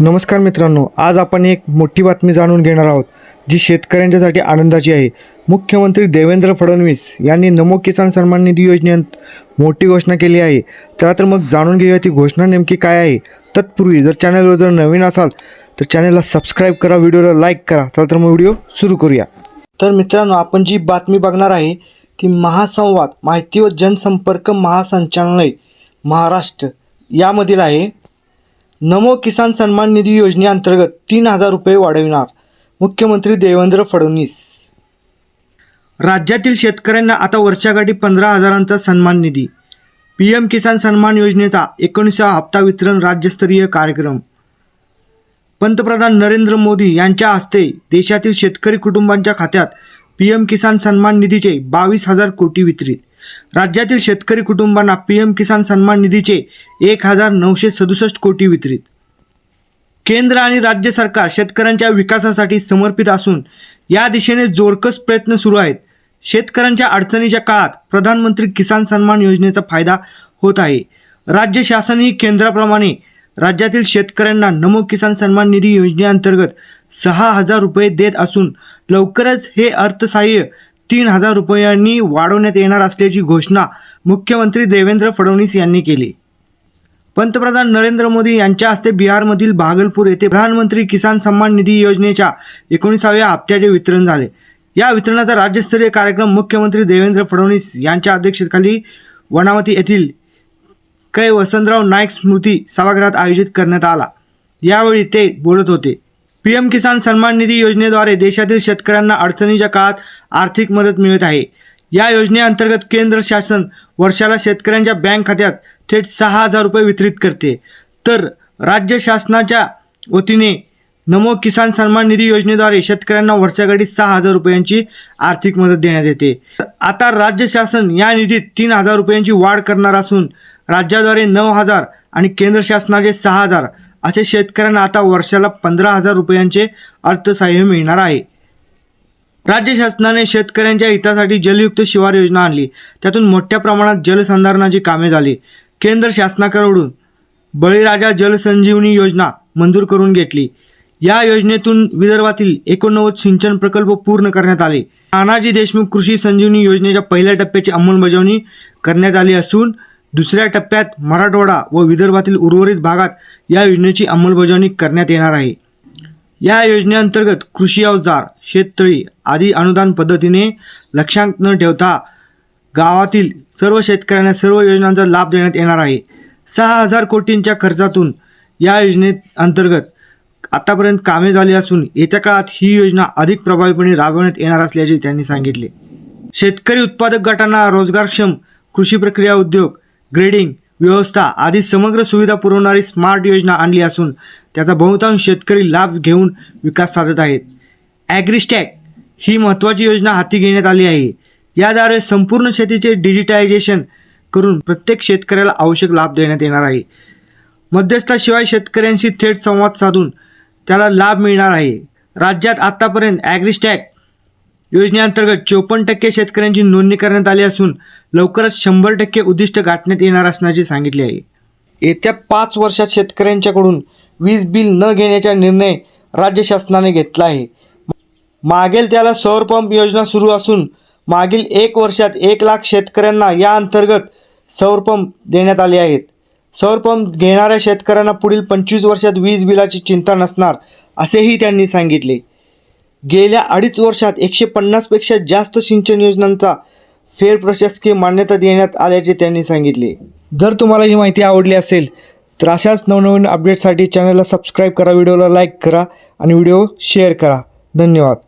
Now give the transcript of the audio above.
नमस्कार मित्रांनो आज आपण एक मोठी बातमी जाणून घेणार आहोत जी शेतकऱ्यांच्यासाठी आनंदाची आहे. मुख्यमंत्री देवेंद्र फडणवीस यांनी नमो किसान सन्मान निधी योजनेत मोठी घोषणा केली आहे. चला तर मग जाणून घेऊया ती घोषणा नेमकी काय आहे. तत्पूर्वी जर चॅनलवर जर नवीन असाल तर चॅनलला सबस्क्राईब करा व्हिडिओला लाईक करा. चला तर मग व्हिडिओ सुरू करूया. तर मित्रांनो आपण जी बातमी बघणार आहे ती महासंवाद माहिती व जनसंपर्क महासंचालनालय महाराष्ट्र यामधील आहे. नमो किसान सन्मान निधी योजनेअंतर्गत तीन हजार रुपये वाढविणार. मुख्यमंत्री देवेंद्र फडणवीस. राज्यातील शेतकऱ्यांना आता वर्षाकाठी पंधरा हजारांचा सन्मान निधी. पी एम किसान सन्मान योजनेचा एकोणीसावा हप्ता वितरण राज्यस्तरीय कार्यक्रम. पंतप्रधान नरेंद्र मोदी यांच्या हस्ते देशातील शेतकरी कुटुंबांच्या खात्यात पी एम किसान सन्मान निधीचे बावीस हजार कोटी वितरित. राज्यातील शेतकरी कुटुंबांना पी एम किसान सन्मान निधीचे एक हजार नऊशे सदुसष्ट कोटी वितरित. केंद्र आणि राज्य सरकार शेतकऱ्यांच्या विकासासाठी समर्पित असून या दिशेने जोरकस प्रयत्न सुरू आहेत. शेतकऱ्यांच्या अडचणीच्या काळात प्रधानमंत्री किसान सन्मान योजनेचा फायदा होत आहे. राज्य शासनही केंद्राप्रमाणे राज्यातील शेतकऱ्यांना नमो किसान सन्मान निधी योजनेअंतर्गत सहा हजार रुपये देत असून लवकरच हे अर्थसहाय्य तीन हजार रुपयांनी वाढवण्यात येणार असल्याची घोषणा मुख्यमंत्री देवेंद्र फडणवीस यांनी केली. पंतप्रधान नरेंद्र मोदी यांच्या हस्ते बिहारमधील भागलपूर येथे प्रधानमंत्री किसान सन्मान निधी योजनेच्या एकोणीसाव्या हप्त्याचे वितरण झाले. या वितरणाचा राज्यस्तरीय कार्यक्रम मुख्यमंत्री देवेंद्र फडणवीस यांच्या अध्यक्षतेखाली वनामती येथील कै. वसंतराव नाईक स्मृती सभागृहात आयोजित करण्यात आला. यावेळी ते बोलत होते. पी एम किसान सन्मान निधी योजनेद्वारे देशातील शेतकऱ्यांना अडचणीच्या काळात आर्थिक मदत मिळत आहे. या योजनेअंतर्गत केंद्र शासन वर्षाला शेतकऱ्यांच्या बँक खात्यात थेट सहा हजार रुपये वितरित करते. तर राज्य शासनाच्या वतीने नमो किसान सन्मान निधी योजनेद्वारे शेतकऱ्यांना वर्षाकाठी सहा हजार रुपयांची आर्थिक मदत देण्यात येते. आता राज्य शासन या निधीत तीन हजार रुपयांची वाढ करणार असून राज्याद्वारे नऊ हजार आणि केंद्र शासनाचे सहा हजार असे शेतकऱ्यांना आता वर्षाला पंधरा हजार रुपयांचे अर्थसहाय्य मिळणार आहे. राज्य शासनाने शेतकऱ्यांच्या हितासाठी जलयुक्त शिवार योजना आणली. त्यातून मोठ्या प्रमाणात जलसंधारणाची कामे झाली. केंद्र शासनाकडून बळीराजा जलसंजीवनी योजना मंजूर करून घेतली. या योजनेतून विदर्भातील एकोणनव्वद सिंचन प्रकल्प पूर्ण करण्यात आले. नानाजी देशमुख कृषी संजीवनी योजनेच्या पहिल्या टप्प्याची अंमलबजावणी करण्यात आली असून दुसऱ्या टप्प्यात मराठवाडा व विदर्भातील उर्वरित भागात या योजनेची अंमलबजावणी करण्यात येणार आहे. या योजनेअंतर्गत कृषी अवजार शेततळी आदी अनुदान पद्धतीने लक्षांक न ठेवता गावातील सर्व शेतकऱ्यांना सर्व योजनांचा लाभ देण्यात येणार आहे. सहा हजार कोटींच्या खर्चातून या योजने अंतर्गत आतापर्यंत कामे झाली असून येत्या काळात ही योजना अधिक प्रभावीपणे राबवण्यात येणार असल्याचे त्यांनी सांगितले. शेतकरी उत्पादक गटांना रोजगारक्षम कृषी प्रक्रिया उद्योग ग्रेडिंग व्यवस्था आदी समग्र सुविधा पुरवणारी स्मार्ट योजना आणली असून त्याचा बहुतांश शेतकरी लाभ घेऊन विकास साधत आहेत. ॲग्रिस्टॅक ही महत्त्वाची योजना हाती घेण्यात आली आहे. याद्वारे संपूर्ण शेतीचे डिजिटायझेशन करून प्रत्येक शेतकऱ्याला आवश्यक लाभ देण्यात येणार आहे. मध्यस्थाशिवाय शेतकऱ्यांशी थेट संवाद साधून त्याला लाभ मिळणार आहे. राज्यात आत्तापर्यंत ॲग्रिस्टॅक योजनेअंतर्गत चोपन्न टक्के शेतकऱ्यांची नोंदणी करण्यात आली असून लवकरच शंभर टक्के उद्दिष्ट गाठण्यात येणार असल्याचे सांगितले आहे. येत्या पाच वर्षात शेतकऱ्यांच्याकडून वीज बिल न घेण्याचा निर्णय राज्य शासनाने घेतला आहे. मागेल त्याला सौर पंप योजना सुरू असून मागील एक वर्षात एक लाख शेतकऱ्यांना या अंतर्गत सौर पंप देण्यात आले आहेत. सौर पंप घेणाऱ्या शेतकऱ्यांना पुढील पंचवीस वर्षात वीज बिलाची चिंता नसणार असेही त्यांनी सांगितले. गेल्या अडीच वर्षात एकशे पन्नासपेक्षा जास्त सिंचन योजनांचा फेर प्रशासकीय मान्यता देण्यात आल्याचे त्यांनी सांगितले. जर तुम्हाला ही माहिती आवडली असेल तर अशाच नवनवीन अपडेटसाठी चॅनलला सबस्क्राईब करा व्हिडिओला लाईक करा आणि व्हिडिओ शेअर करा. धन्यवाद.